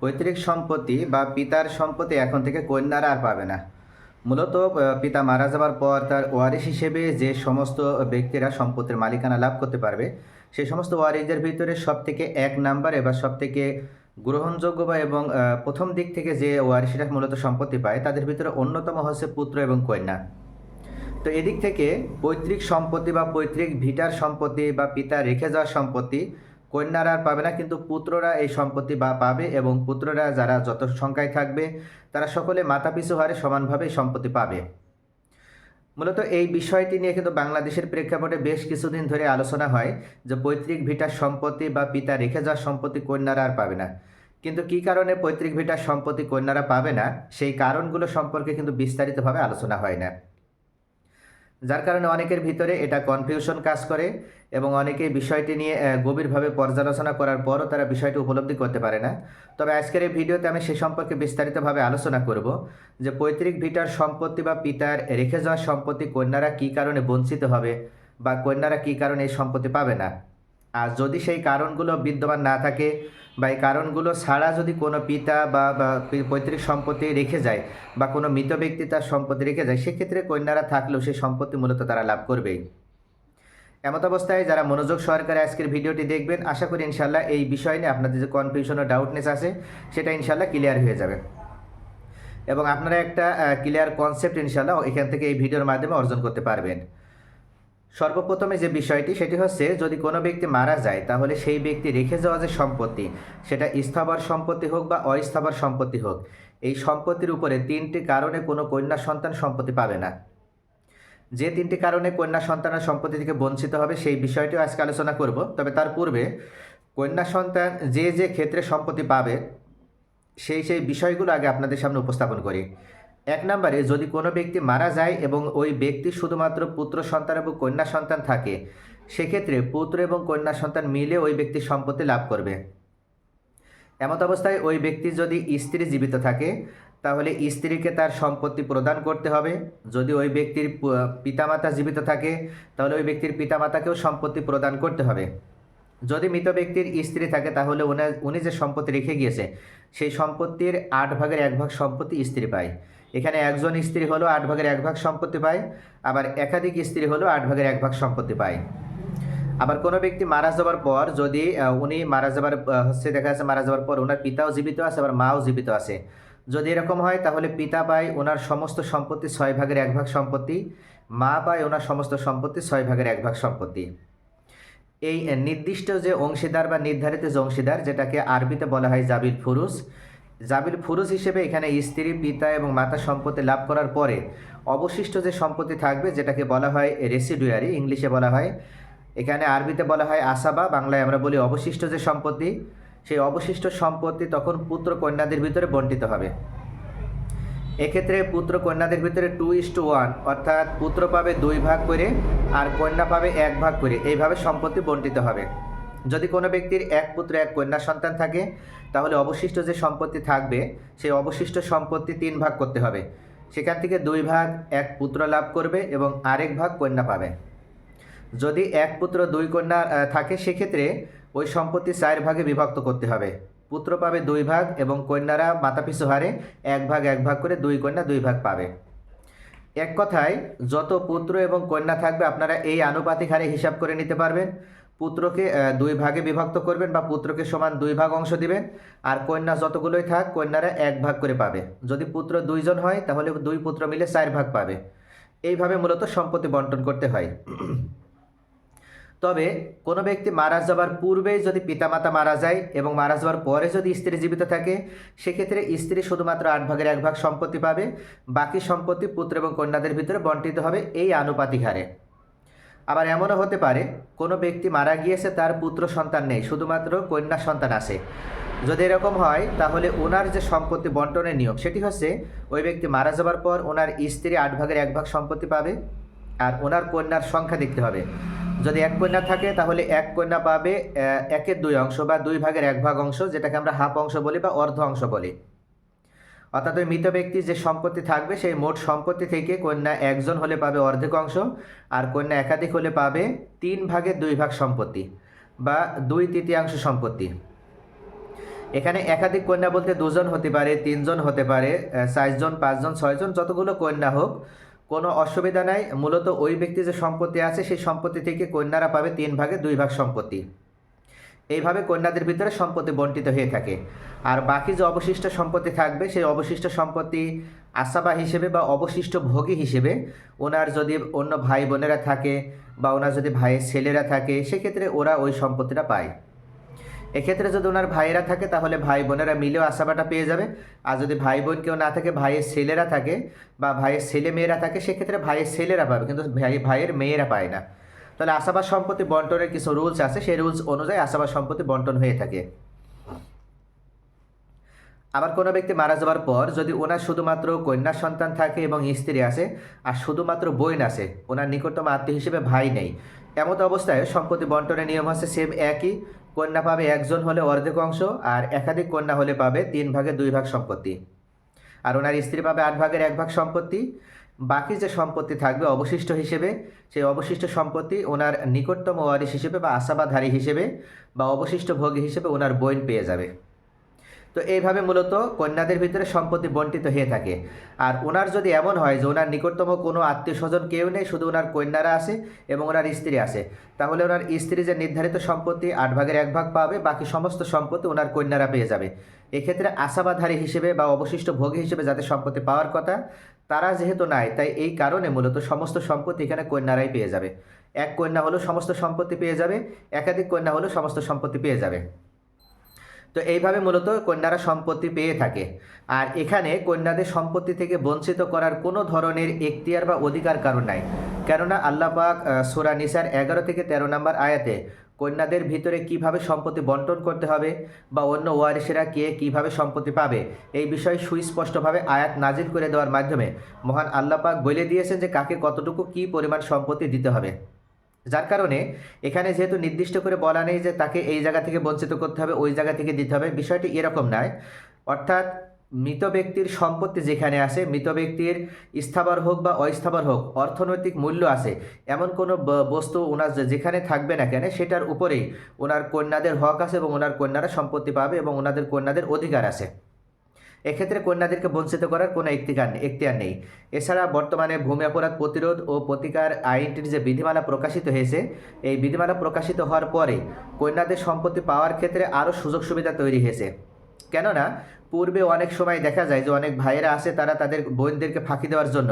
পৈতৃক সম্পত্তি বা পিতার সম্পত্তি এখন থেকে কন্যারা আর পাবে না। মূলত পিতা মারা যাবার পর তার ওয়ারিশ হিসেবে যে সমস্ত ব্যক্তিরা সম্পত্তির মালিকানা লাভ করতে পারবে সেই সমস্ত ওয়ারিশদের ভিতরে সব থেকে এক নাম্বার এবার সব থেকে গ্রহণযোগ্য বা এবং প্রথম দিক থেকে যে ওয়ারিশরা মূলত সম্পত্তি পায়, তাদের ভিতরে অন্যতম হচ্ছে পুত্র এবং কন্যা। তো এদিক থেকে পৈতৃক সম্পত্তি বা পৈতৃক ভিটার সম্পত্তি বা পিতা রেখে যাওয়া সম্পত্তি কন্যারা আর পাবে না, কিন্তু পুত্ররা এই সম্পত্তি বা পাবে এবং পুত্ররা যারা যত সংখ্যায় থাকবে, তারা সকলে মাথাপিছু হারে সমানভাবে সম্পত্তি পাবে। মূলত এই বিষয়টি নিয়ে কিন্তু বাংলাদেশের প্রেক্ষাপটে বেশ কিছুদিন ধরে আলোচনা হয় যে পৈতৃক ভিটার সম্পত্তি বা পিতা রেখে যাওয়া সম্পত্তি কন্যারা আর পাবে না। কিন্তু কী কারণে পৈতৃক ভিটার সম্পত্তি কন্যারা পাবে না, সেই কারণগুলো সম্পর্কে কিন্তু বিস্তারিতভাবে আলোচনা হয় না। যার কারণে অনেকের ভিতরে এটা কনফিউশন কাজ করে এবং অনেকে বিষয়টি নিয়ে গভীরভাবে পর্যালোচনা করার পরও তারা বিষয়টি উপলব্ধি করতে পারে না। তবে আজকের এই ভিডিওতে আমি সে সম্পর্কে বিস্তারিতভাবে আলোচনা করব যে পৈতৃক ভিটার সম্পত্তি বা পিতার রেখে যাওয়া সম্পত্তি কন্যারা কী কারণে বঞ্চিত হবে বা কন্যারা কী কারণে এই সম্পত্তি পাবে না? আর যদি সেই কারণগুলো বিদ্যমান না থাকে বা এই কারণগুলো ছাড়া যদি কোনো পিতা বা পৈতৃক সম্পত্তি রেখে যায় বা কোনো মৃত ব্যক্তি তার সম্পত্তি রেখে যায়, সেক্ষেত্রে কন্যারা থাকলেও সেই সম্পত্তি মূলত তারা লাভ করবেই। এমত অবস্থায় যারা মনোযোগ সহকারে আজকের ভিডিওটি দেখবেন, আশা করি ইনশাল্লাহ এই বিষয় নিয়ে আপনাদের যে কনফিউশন ও ডাউটনেস আছে, সেটা ইনশাল্লাহ ক্লিয়ার হয়ে যাবে। এবং আপনারা একটা ক্লিয়ার কনসেপ্ট ইনশাল্লাহ এখান থেকে এই ভিডিওর মাধ্যমে অর্জন করতে পারবেন। সর্বপ্রথমে যে বিষয়টি, সেটি হচ্ছে যদি কোনো ব্যক্তি মারা যায়, তাহলে সেই ব্যক্তি রেখে যাওয়া যে সম্পত্তি, সেটা স্থাবর সম্পত্তি হোক বা অস্থাবর সম্পত্তি হোক, এই সম্পত্তির উপরে তিনটি কারণে কোনো কন্যা সন্তান সম্পত্তি পাবে না। যে তিনটি কারণে কন্যা সন্তানের সম্পত্তি থেকে বঞ্চিত হবে, সেই বিষয়টিও আজকে আলোচনা করব। তবে তার পূর্বে কন্যা সন্তান যে যে ক্ষেত্রে সম্পত্তি পাবে, সেই সেই বিষয়গুলো আগে আপনাদের সামনে উপস্থাপন করি। এক নম্বরে, যদি কোনো ব্যক্তি মারা যায় এবং ওই ব্যক্তি শুধুমাত্র পুত্র সন্তান এবং কন্যা সন্তান থাকে, সেক্ষেত্রে পুত্র এবং কন্যা সন্তান মিলে ওই ব্যক্তির সম্পত্তি লাভ করবে। এমত অবস্থায় ওই ব্যক্তি যদি স্ত্রী জীবিত থাকে, তাহলে স্ত্রীকে তার সম্পত্তি প্রদান করতে হবে। যদি ওই ব্যক্তির পিতামাতা জীবিত থাকে, তাহলে ওই ব্যক্তির পিতামাতাকেও সম্পত্তি প্রদান করতে হবে। যদি মৃত ব্যক্তির স্ত্রী থাকে, তাহলে উনি যে সম্পত্তি রেখে গিয়েছে, সেই সম্পত্তির আট ভাগের এক ভাগ সম্পত্তি স্ত্রী পায়। এখানে একজন স্ত্রী হলো আট ভাগের এক ভাগ সম্পত্তি পায়, আবার একাধিক স্ত্রী হলো আট ভাগের এক ভাগ সম্পত্তি পায়। আবার কোনো ব্যক্তি মারা যাওয়ার পর যদি উনি মারা যাবার হচ্ছে দেখা যাচ্ছে মারা যাওয়ার পর ওনার পিতাও জীবিত আছে, আবার মাও জীবিত আছে। যদি এরকম হয় তাহলে পিতা পায় ওনার সমস্ত সম্পত্তি ছয় ভাগের এক ভাগ সম্পত্তি, মা পায় ওনার সমস্ত সম্পত্তি ছয় ভাগের এক ভাগ সম্পত্তি। এই নির্দিষ্ট যে অংশীদার বা নির্ধারিত যে অংশীদার, যেটাকে আরবিতে বলা হয় জাবিল ফুরুস জাবিল ফুরুজ হিসেবে এখানে স্ত্রী, পিতা এবং মাতা সম্পত্তি লাভ করার পরে অবশিষ্ট যে সম্পত্তি থাকবে, যেটাকে বলা হয় রেসিডুয়ারি, ইংলিশে বলা হয়, এখানে আরবিতে বলা হয় আসাবা, বাংলায় আমরা বলি অবশিষ্ট যে সম্পত্তি, সেই অবশিষ্ট সম্পত্তি তখন পুত্র কন্যাদের ভিতরে বন্টিত হবে। এক্ষেত্রে পুত্র কন্যাদের ভিতরে টু ইস টু ওয়ান অর্থাৎ পুত্র পাবে দুই ভাগ করে আর কন্যা পাবে এক ভাগ করে, এইভাবে সম্পত্তি বন্টিত হবে। যদি কোনো ব্যক্তির এক পুত্র, এক কন্যা সন্তান থাকে, তাহলে অবশিষ্ট যে সম্পত্তি থাকবে, সেই অবশিষ্ট সম্পত্তি তিন ভাগ করতে হবে। সেখান থেকে দুই ভাগ এক পুত্র লাভ করবে এবং আরেক ভাগ কন্যা পাবে। যদি এক পুত্র, দুই কন্যা থাকে, সেক্ষেত্রে ওই সম্পত্তি চার ভাগে বিভক্ত করতে হবে। পুত্র পাবে দুই ভাগ এবং কন্যারা মাথাপিছু হারে এক ভাগ এক ভাগ করে দুই কন্যা দুই ভাগ পাবে। এক কথায়, যত পুত্র এবং কন্যা থাকবে, আপনারা এই আনুপাতিক হারে হিসাব করে নিতে পারবেন। পুত্রকে দুই ভাগে বিভক্ত করবেন বা পুত্রকে সমান দুই ভাগ অংশ দিবেন। আর কন্যা যতগুলোই থাক, কন্যারা এক ভাগ করে পাবে। যদি পুত্র দুইজন হয়, তাহলে দুই পুত্র মিলে চার ভাগ পাবে। এইভাবে মূলত সম্পত্তি বন্টন করতে হয়। তবে কোনো ব্যক্তি মারা যাবার পূর্বেই যদি পিতামাতা মারা যায় এবং মারা যাওয়ার পরে যদি স্ত্রী জীবিত থাকে, সেক্ষেত্রে স্ত্রী শুধুমাত্র আট ভাগের এক ভাগ সম্পত্তি পাবে। বাকি সম্পত্তি পুত্র এবং কন্যাদের ভিতরে বন্টিত হবে এই আনুপাতিক হারে। আবার এমনও হতে পারে, কোনো ব্যক্তি মারা গিয়েছে, তার পুত্র সন্তান নেই, শুধুমাত্র কন্যা সন্তান আছে। যদি এরকম হয়, তাহলে ওনার যে সম্পত্তি বন্টনের নিয়ম, সেটি হচ্ছে ওই ব্যক্তি মারা যাবার পর ওনার স্ত্রী আট ভাগের এক ভাগ সম্পত্তি পাবে আর ওনার কন্যার সংখ্যা দেখতে হবে। যদি এক কন্যা থাকে, তাহলে এক কন্যা পাবে একের দুই অংশ বা দুই ভাগের এক ভাগ অংশ, যেটাকে আমরা হাফ অংশ বলি বা অর্ধ অংশ বলি। অর্থাৎ ওই মৃত ব্যক্তির যে সম্পত্তি থাকবে, সেই মোট সম্পত্তি থেকে কন্যা একজন হলে পাবে অর্ধেক অংশ, আর কন্যা একাধিক হলে পাবে তিন ভাগের দুই ভাগ সম্পত্তি বা দুই তৃতীয়াংশ সম্পত্তি। এখানে একাধিক কন্যা বলতে দুজন হতে পারে, তিনজন হতে পারে চারজন, পাঁচজন, ছয়জন, যতগুলো কন্যা হোক, কোনো অসুবিধা নাই। মূলত ওই ব্যক্তি যে সম্পত্তি আছে, সেই সম্পত্তি থেকে কন্যারা পাবে তিন ভাগে দুই ভাগ সম্পত্তি। এইভাবে কন্যাদের ভিতরে সম্পত্তি বন্টিত হয়ে থাকে। আর বাকি যে অবশিষ্ট সম্পত্তি থাকবে, সেই অবশিষ্ট সম্পত্তি আসাবা হিসেবে বা অবশিষ্ট ভোগী হিসেবে ওনার যদি অন্য ভাই বোনেরা থাকে বা ওনার যদি ভাইয়ের ছেলেরা থাকে, সেক্ষেত্রে ওরা ওই সম্পত্তিটা পায়। এক্ষেত্রে যদি ওনার ভাইয়েরা থাকে, তাহলে ভাই বোনেরা মিলেও আশাবাটা পেয়ে যাবে। আর যদি ভাই বোন কেউ না থাকে, ভাইয়ের ছেলেরা থাকে বা ভাইয়ের ছেলে মেয়েরা থাকে, সেক্ষেত্রে ভাইয়ের ছেলেরা পাবে, কিন্তু ভাই, ভাইয়ের মেয়েরা পায় না। তাহলে আশাবাদ সম্পত্তি বন্টনের কিছু রুলস আছে। সেই রুলস অনুযায়ী আশাবাদ সম্পত্তি বন্টন হয়ে থাকে। আবার কোনো ব্যক্তি মারা যাওয়ার পর যদি ওনার শুধুমাত্র কন্যা সন্তান থাকে এবং স্ত্রী আছে, আর শুধুমাত্র বোন আছে, ওনার নিকটতম আত্মীয় হিসেবে ভাই নেই। এমত অবস্থায় সম্পত্তি বন্টনের নিয়ম হচ্ছে সেম একই। কন্যা পাবে একজন হলে অর্ধেক অংশ, আর একাধিক কন্যা হলে পাবে তিন ভাগে দুই ভাগ সম্পত্তি। আর ওনার স্ত্রী পাবে আট ভাগের এক ভাগ সম্পত্তি। বাকি যে সম্পত্তি থাকবে অবশিষ্ট হিসেবে, সেই অবশিষ্ট সম্পত্তি ওনার নিকটতম ওয়ারিশ হিসেবে বা আশাবাধারী হিসেবে বা অবশিষ্ট ভোগী হিসেবে ওনার বোন পেয়ে যাবে। তো এইভাবে মূলত কন্যাদের ভিতরে সম্পত্তি বন্টিত হয়ে থাকে। আর ওনার যদি এমন হয় যে ওনার নিকটতম কোনো আত্মীয় স্বজন কেউ নেই, শুধু ওনার কন্যারা আছে এবং ওনার স্ত্রী আছে, তাহলে ওনার স্ত্রী যে নির্ধারিত সম্পত্তি আট ভাগের এক ভাগ পাবে, বাকি সমস্ত সম্পত্তি ওনার কন্যারা পেয়ে যাবে। এক্ষেত্রে আশাবাধারী হিসেবে বা অবশিষ্ট ভোগী হিসেবে যাদের সম্পত্তি পাওয়ার কথা তারা যেহেতু নাই তাই এই কারণে মূলত সমস্ত সম্পত্তি এখানে কন্যারাই পেয়ে যাবে। এক কন্যা হলেও সমস্ত সম্পত্তি পেয়ে যাবে একাধিক কন্যা হলেও সমস্ত সম্পত্তি পেয়ে যাবে। তো এইভাবে মূলত কন্যারা সম্পত্তি পেয়ে থাকে। আর এখানে কন্যাদের সম্পত্তি থেকে বঞ্চিত করার কোনো ধরনের এখতিয়ার বা অধিকার কারণ নাই। কেননা আল্লাহ পাক আহ, সূরা নিসার এগারো থেকে তেরো নম্বর আয়াতে কন্যাদের ভিতরে কীভাবে সম্পত্তি বন্টন করতে হবে বা অন্য ওয়ারিসেরা কে কীভাবে সম্পত্তি পাবে? এই বিষয়ে সুস্পষ্টভাবে আয়াত নাজিল করে দেওয়ার মাধ্যমে মহান আল্লাহ পাক বলে দিয়েছেন যে কাকে কতটুকু কী পরিমাণ সম্পত্তি দিতে হবে। যার কারণে এখানে যেহেতু নির্দিষ্ট করে বলা নেই যে তাকে এই জায়গা থেকে বঞ্চিত করতে হবে, ওই জায়গা থেকে দিতে হবে, বিষয়টি এরকম নয়। অর্থাৎ মৃত ব্যক্তির সম্পত্তি যেখানে আছে, মৃত ব্যক্তির স্থাবর হোক বা অস্থাবর হোক, অর্থনৈতিক মূল্য আছে, এমন কোনো বস্তু ওনার যেখানে থাকবে না কেন, সেটার উপরেই ওনার কন্যাদের হক আছে এবং ওনার কন্যারা সম্পত্তি পাবে এবং ওনাদের কন্যাদের অধিকার আছে। এক্ষেত্রে কন্যাদেরকে বঞ্চিত করার কোনো এখতিয়ার নেই এখতিয়ার নেই। এছাড়া বর্তমানে ভূমি অপরাধ প্রতিরোধ ও প্রতিকার আইনটির যে বিধিমালা প্রকাশিত হয়েছে, এই বিধিমালা প্রকাশিত হওয়ার পরে কন্যাদের সম্পত্তি পাওয়ার ক্ষেত্রে আরও সুযোগ সুবিধা তৈরি হয়েছে। কেননা পূর্বে অনেক সময় দেখা যায় যে অনেক ভাইয়েরা আসে তারা তাদের বোনদেরকে ফাঁকি দেওয়ার জন্য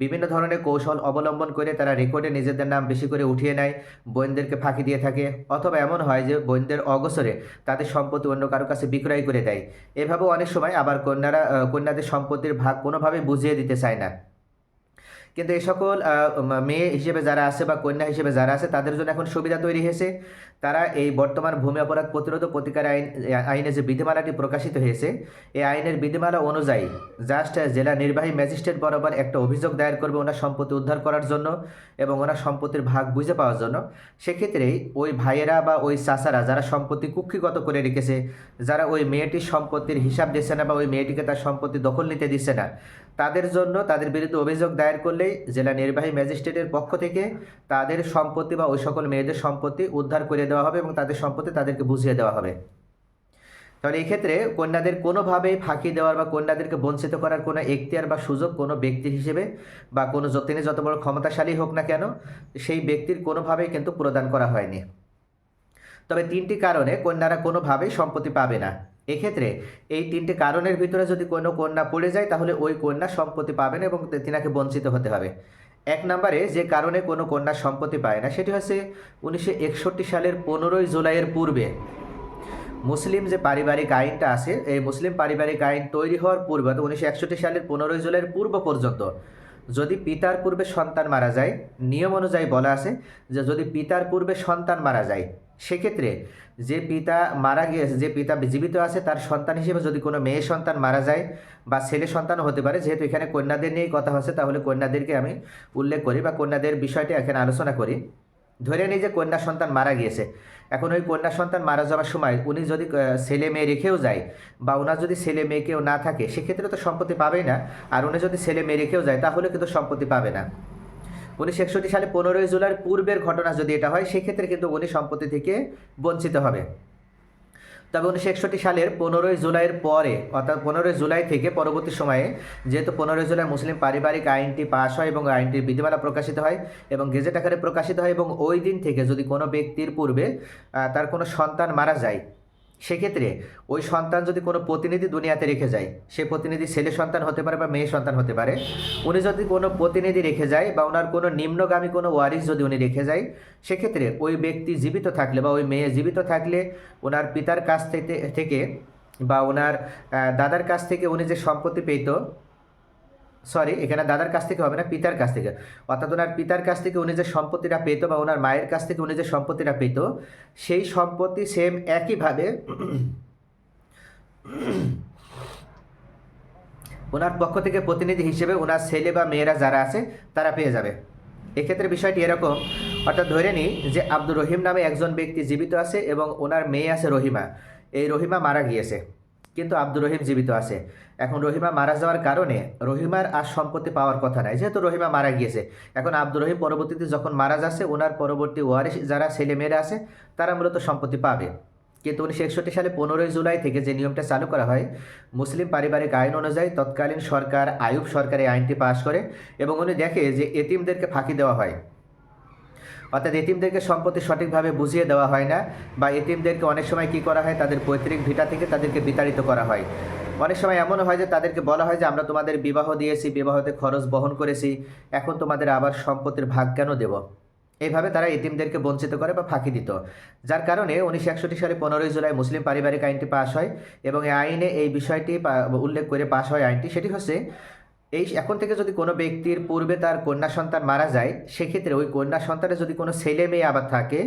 বিভিন্ন ধরনের কৌশল অবলম্বন করে তারা রেকর্ডে নিজেদের নাম বেশি করে উঠিয়ে নেয়, বোনদেরকে ফাঁকি দিয়ে থাকে। অথবা এমন হয় যে বোনদের অগসরে তাদের সম্পত্তি অন্য কারও কাছে বিক্রয় করে দেয়। এভাবে অনেক সময় আবার কন্যারা কন্যাদের সম্পত্তির ভাগ কোনোভাবে বুঝিয়ে দিতে চায় না। কিন্তু এই সকল মেয়ে হিসেবে যারা আছে বা কন্যা হিসেবে যারা আছে, তাদের জন্য এখন সুবিধা তৈরি হয়েছে। তারা এই বর্তমান ভূমি অপরাধ প্রতিরোধ প্রতিকার আইন, আইনে যে বিধিমালাটি প্রকাশিত হয়েছে, এই আইনের বিধিমালা অনুযায়ী জাস্ট জেলা নির্বাহী ম্যাজিস্ট্রেট বরাবর একটা অভিযোগ দায়ের করবে ওনার সম্পত্তি উদ্ধার করার জন্য এবং ওনার সম্পত্তির ভাগ বুঝে পাওয়ার জন্য। সেক্ষেত্রেই ওই ভাইয়েরা বা ওই চাচারা যারা সম্পত্তি কুক্ষিগত করে রেখেছে, যারা ওই মেয়েটির সম্পত্তির হিসাব দিচ্ছে না বা ওই মেয়েটিকে তার সম্পত্তি দখল নিতে দিচ্ছে না তাদের জন্য তাদের বিরুদ্ধে অভিযোগ দায়ের করলেই জেলা নির্বাহী ম্যাজিস্ট্রেটের পক্ষ থেকে তাদের সম্পত্তি বা ওই সকল মেয়েদের সম্পত্তি উদ্ধার করে দেওয়া হবে এবং তাদের সম্পত্তি তাদেরকে বুঝিয়ে দেওয়া হবে। তাহলে এক্ষেত্রে কন্যাদের কোনোভাবেই ফাঁকি দেওয়ার বা কন্যাদেরকে বঞ্চিত করার কোনো এখতিয়ার বা সুযোগ কোনো ব্যক্তি হিসেবে বা কোনো তিনি যত বড় ক্ষমতাশালী হোক না কেন, সেই ব্যক্তির কোনোভাবেই কিন্তু প্রদান করা হয়নি। তবে তিনটি কারণে কন্যারা কোনোভাবেই সম্পত্তি পাবে না। এক্ষেত্রে এই তিনটি কারণের ভিতরে যদি কোনো কন্যা পড়ে যায়, তাহলে ওই কন্যা সম্পত্তি পাবেন এবং তিনাকে বঞ্চিত হতে হবে। এক নম্বরে যে কারণে কোনো কন্যা সম্পত্তি পায় না, সেটি হচ্ছে উনিশশো একষট্টি সালের পনেরোই জুলাইয়ের পূর্বে। মুসলিম যে পারিবারিক আইনটা আছে, এই মুসলিম পারিবারিক আইন তৈরি হওয়ার পূর্বে, অর্থাৎ উনিশশো একষট্টি সালের পনেরোই জুলাইয়ের পূর্ব পর্যন্ত, যদি পিতার পূর্বে সন্তান মারা যায়, নিয়ম অনুযায়ী বলা আছে যে যদি পিতার পূর্বে সন্তান মারা যায় সেক্ষেত্রে যে পিতা মারা গিয়েছে যে পিতা জীবিত আছে, তার সন্তান হিসেবে যদি কোনো মেয়ে সন্তান মারা যায় বা ছেলে সন্তানও হতে পারে, যেহেতু এখানে কন্যাদের নিয়েই কথা হচ্ছে, তাহলে কন্যাদেরকে আমি উল্লেখ করি বা কন্যাদের বিষয়টি এখানে আলোচনা করি। ধরে নিই যে কন্যা সন্তান মারা গিয়েছে। এখন ওই কন্যা সন্তান মারা যাওয়ার সময় উনি যদি ছেলে মেয়ে রেখেও যায় বা ওনার যদি ছেলে মেয়ে কেউ না থাকে, সেক্ষেত্রে তো সম্পত্তি পাবেই না। আর উনি যদি ছেলে মেয়ে রেখেও যায়, তাহলে কিন্তু সম্পত্তি পাবে না। উনিশশো একষট্টি সালে পনেরোই জুলাইয়ের পূর্বের ঘটনা যদি এটা হয়, সেক্ষেত্রে কিন্তু উনি সম্পত্তি থেকে বঞ্চিত হবে। তবে উনিশশো একষট্টি সালের পনেরোই জুলাইয়ের পরে, অর্থাৎ পনেরোই জুলাই থেকে পরবর্তী সময়ে, যেহেতু পনেরোই জুলাই মুসলিম পারিবারিক আইনটি পাশ হয় এবং আইনটির বিধিমালা প্রকাশিত হয় এবং গেজেট আকারে প্রকাশিত হয় এবং ওই দিন থেকে যদি কোনো ব্যক্তির পূর্বে তার কোনো সন্তান মারা যায় সেক্ষেত্রে ওই সন্তান যদি কোনো প্রতিনিধি দুনিয়াতে রেখে যায়, সে প্রতিনিধি ছেলে সন্তান হতে পারে বা মেয়ে সন্তান হতে পারে, উনি যদি কোনো প্রতিনিধি রেখে যায় বা ওনার কোনো নিম্নগামী কোনো ওয়ারিস যদি উনি রেখে যায়, সেক্ষেত্রে ওই ব্যক্তি জীবিত থাকলে বা ওই মেয়ে জীবিত থাকলে ওনার পিতার কাছ থেকে বা ওনার দাদার কাছ থেকে উনি যে সম্পত্তি পেত সরি এখানে দাদার কাছ থেকে হবে না, পিতার কাছ থেকে। অর্থাৎ ওনার পিতার কাছ থেকে উনি যে সম্পত্তিটা পেত বা ওনার মায়ের কাছ থেকে উনি যে সম্পত্তিটা পেত, সেই সম্পত্তি সেম একইভাবে ওনার পক্ষ থেকে প্রতিনিধি হিসেবে ওনার ছেলে বা মেয়েরা যারা আছে, তারা পেয়ে যাবে। এক্ষেত্রে বিষয়টি এরকম, অর্থাৎ ধরে নিই যে আব্দুর রহিম নামে একজন ব্যক্তি জীবিত আছে এবং ওনার মেয়ে আছে রহিমা। এই রহিমা মারা গিয়েছে। কিন্তু আব্দুর রহিম জীবিত আছে। এখন রহিমা মারা যাওয়ার কারণে রহিমার আর সম্পত্তি পাওয়ার কথা নাই। যেহেতু রহিমা মারা গিয়েছে, এখন আব্দুর রহিম পরবর্তীতে যখন মারা যাচ্ছে ওনার পরবর্তী ওয়ারিশ যারা ছেলে মেয়েরা আছে, তারা মূলত সম্পত্তি পাবে। কিন্তু উনিশশো একষট্টি সালে পনেরোই জুলাই থেকে যে নিয়মটা চালু করা হয়, মুসলিম পারিবারিক আইন অনুযায়ী তৎকালীন সরকার আয়ুব সরকার এই আইনটি পাশ করে এবং উনি দেখে যে এতিমদেরকে ফাঁকি দেওয়া হয়। অর্থাৎ এতিমদেরকে সম্পত্তি সঠিকভাবে বুঝিয়ে দেওয়া হয় না বা এতিমদেরকে অনেক সময় কি করা হয়? তাদের পৈতৃক ভিটা থেকে তাদেরকে বিতাড়িত করা হয়। অনেক সময় এমনও হয় যে তাদেরকে বলা হয় যে, আমরা তোমাদের বিবাহ দিয়েছি, বিবাহতে খরচ বহন করেছি, এখন তোমাদের আবার সম্পত্তির ভাগ কেন দেব? এইভাবে তারা এতিমদেরকে বঞ্চিত করে বা ফাঁকি দিত। যার কারণে উনিশশো একষট্টি সালে পনেরোই জুলাই মুসলিম পারিবারিক আইনটি পাশ হয় এবং এই আইনে এই বিষয়টি উল্লেখ করে পাশ হয় আইনটি। সেটি হচ্ছে এই এখন থেকে যদি কোনো ব্যক্তির পূর্বে তার কন্যা সন্তান মারা যায়, সেক্ষেত্রে ওই কন্যা সন্তানের যদি কোনো ছেলে মেয়ে আবার থাকে,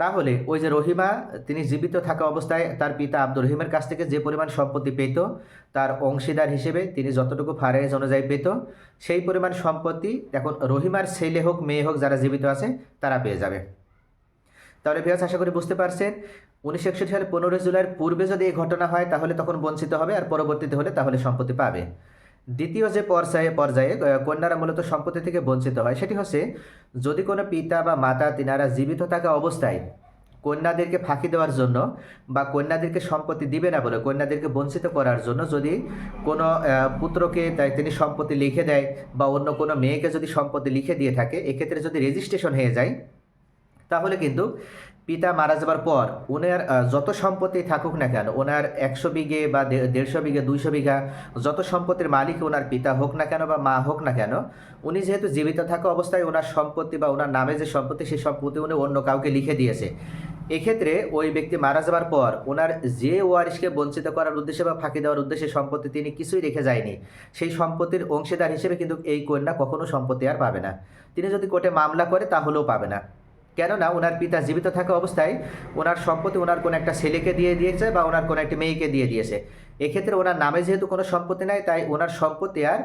তাহলে ওই যে রহিমা, তিনি জীবিত থাকা অবস্থায় তার পিতা আব্দুর রহিমের কাছ থেকে যে পরিমাণ সম্পত্তি পেত, তার অংশীদার হিসেবে তিনি যতটুকু ফারাইজ অনুযায়ী পেত, সেই পরিমাণ সম্পত্তি এখন রহিমার ছেলে হোক, মেয়ে হোক, যারা জীবিত আছে, তারা পেয়ে যাবে। তাহলে বিয়াস আশা করি বুঝতে পারছেন, উনিশশো একষট্টি সালে পনেরোই জুলাইয়ের পূর্বে যদি এই ঘটনা হয়, তাহলে তখন বঞ্চিত হবে, আর পরবর্তীতে হলে তাহলে সম্পত্তি পাবে। দ্বিতীয় যে পর্যায়ে পর্যায়ে কন্যারা মূলত সম্পত্তি থেকে বঞ্চিত হয়, সেটি হচ্ছে যদি কোনো পিতা বা মাতা তিনারা জীবিত থাকা অবস্থায় কন্যাদেরকে ফাঁকি দেওয়ার জন্য বা কন্যাদেরকে সম্পত্তি দিবে না বলে, কন্যাদেরকে বঞ্চিত করার জন্য যদি কোনো পুত্রকে তাই তিনি সম্পত্তি লিখে দেয় বা অন্য কোনো মেয়েকে যদি সম্পত্তি লিখে দিয়ে থাকে, এক্ষেত্রে যদি রেজিস্ট্রেশন হয়ে যায় তাহলে কিন্তু পিতা মারা যাবার পর ওনার যত সম্পত্তি থাকুক না কেন ওনার একশো বিঘে বা দেড়শো বিঘে, দুইশো বিঘা যত সম্পত্তির মালিক ওনার পিতা হোক না কেন বা মা হোক না কেন, উনি যেহেতু জীবিত থাকা অবস্থায় ওনার সম্পত্তি বা ওনার নামে যে সম্পত্তি, সেই সম্পত্তি উনি অন্য কাউকে লিখে দিয়েছে। এক্ষেত্রে ওই ব্যক্তি মারা যাবার পর ওনার যে ওয়ারিশকে বঞ্চিত করার উদ্দেশ্যে বা ফাঁকি দেওয়ার উদ্দেশ্যে সম্পত্তি তিনি কিছুই রেখে যায়নি, সেই সম্পত্তির অংশীদার হিসেবে কিন্তু এই কন্যা কখনো সম্পত্তি আর পাবে না। তিনি যদি কোর্টে মামলা করে তাহলেও পাবে না। কেননা ওনার পিতা জীবিত থাকা অবস্থায় ওনার সম্পত্তি ওনার কোনো একটা ছেলেকে দিয়ে দিয়েছে বা ওনার কোনো একটা মেয়েকে দিয়ে দিয়েছে। এক্ষেত্রে ওনার নামে যেহেতু কোনো সম্পত্তি নাই, তাই ওনার সম্পত্তি আর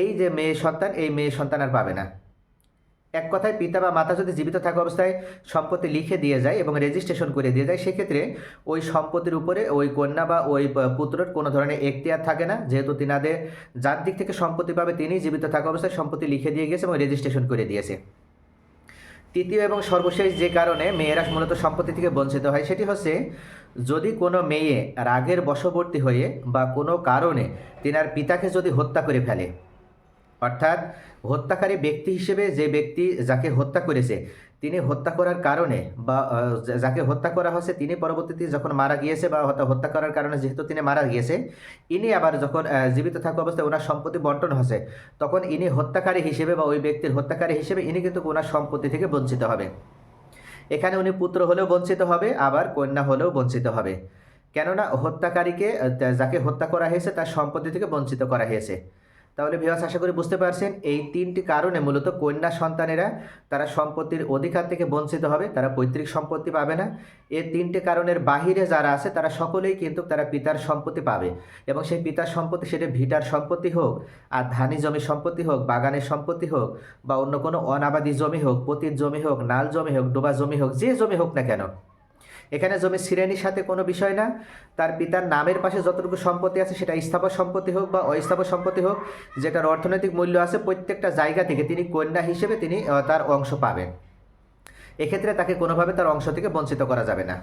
এই যে মেয়ে সন্তান, এই মেয়ে সন্তান আর পাবে না। এক কথায় পিতা বা মাতা যদি জীবিত থাকা অবস্থায় সম্পত্তি লিখে দিয়ে যায় এবং রেজিস্ট্রেশন করে দিয়ে যায়, সেক্ষেত্রে ওই সম্পত্তির উপরে ওই কন্যা বা ওই পুত্রের কোনো ধরনের এখতিয়ার থাকে না। যেহেতু তিনাদের যার দিক থেকে সম্পত্তি পাবে তিনি জীবিত থাকা অবস্থায় সম্পত্তি লিখে দিয়ে গেছে এবং রেজিস্ট্রেশন করে দিয়েছে। তৃতীয় এবং সর্বশেষ যে কারণে মেয়েরা মূলত সম্পত্তি থেকে বঞ্চিত হয়, সেটি হচ্ছে যদি কোনো মেয়ে রাগের বশবর্তী হয়ে বা কোনো কারণে তিনার পিতাকে যদি হত্যা করে ফেলে, অর্থাৎ হত্যাকারী ব্যক্তি হিসেবে যে ব্যক্তি যাকে হত্যা করেছে তিনি হত্যা করার কারণে বা যাকে হত্যা করা হয়েছে, তিনি পরবর্তীতে যখন মারা গিয়েছে বা হত্যা করার কারণে যেহেতু তিনি মারা গিয়েছে, ইনি আবার যখন জীবিত থাকা অবস্থায় ওনার সম্পত্তি বন্টন হয়েছে, তখন ইনি হত্যাকারী হিসেবে বা ওই ব্যক্তির হত্যাকারী হিসেবে ইনি কিন্তু ওনার সম্পত্তি থেকে বঞ্চিত হবে। এখানে উনি পুত্র হলেও বঞ্চিত হবে, আবার কন্যা হলেও বঞ্চিত হবে। কেননা হত্যাকারীকে যাকে হত্যা করা হয়েছে, তার সম্পত্তি থেকে বঞ্চিত করা হয়েছে। তাহলে বিহাস আশা করি বুঝতে পারছেন, এই তিনটি কারণে মূলত কন্যা সন্তানেরা তারা সম্পত্তির অধিকার থেকে বঞ্চিত হবে, তারা পৈতৃক সম্পত্তি পাবে না। এই তিনটি কারণের বাহিরে যারা আছে, তারা সকলেই কিন্তু তারা পিতার সম্পত্তি পাবে এবং সেই পিতার সম্পত্তি সেটা ভিটার সম্পত্তি হোক, আর ধানি জমি সম্পত্তি হোক, বাগানের সম্পত্তি হোক, বা অন্য কোনো অনাবাদী জমি হোক পতির জমি হোক, নাল জমি হোক, ডোবা জমি হোক, যে জমি হোক না কেন এখানে জমি শ্রেণির সাথে কোনো বিষয় না। তার পিতার নামের পাশে যতটুকু সম্পত্তি আছে সেটা স্থাবর সম্পত্তি হোক বা অস্থাবর সম্পত্তি হোক, যেটার অর্থনৈতিক মূল্য আছে প্রত্যেকটা জায়গা থেকে তিনি কন্যা হিসেবে তিনি তার অংশ পাবেন। এক্ষেত্রে তাকে কোনোভাবে তার অংশ থেকে বঞ্চিত করা যাবে না।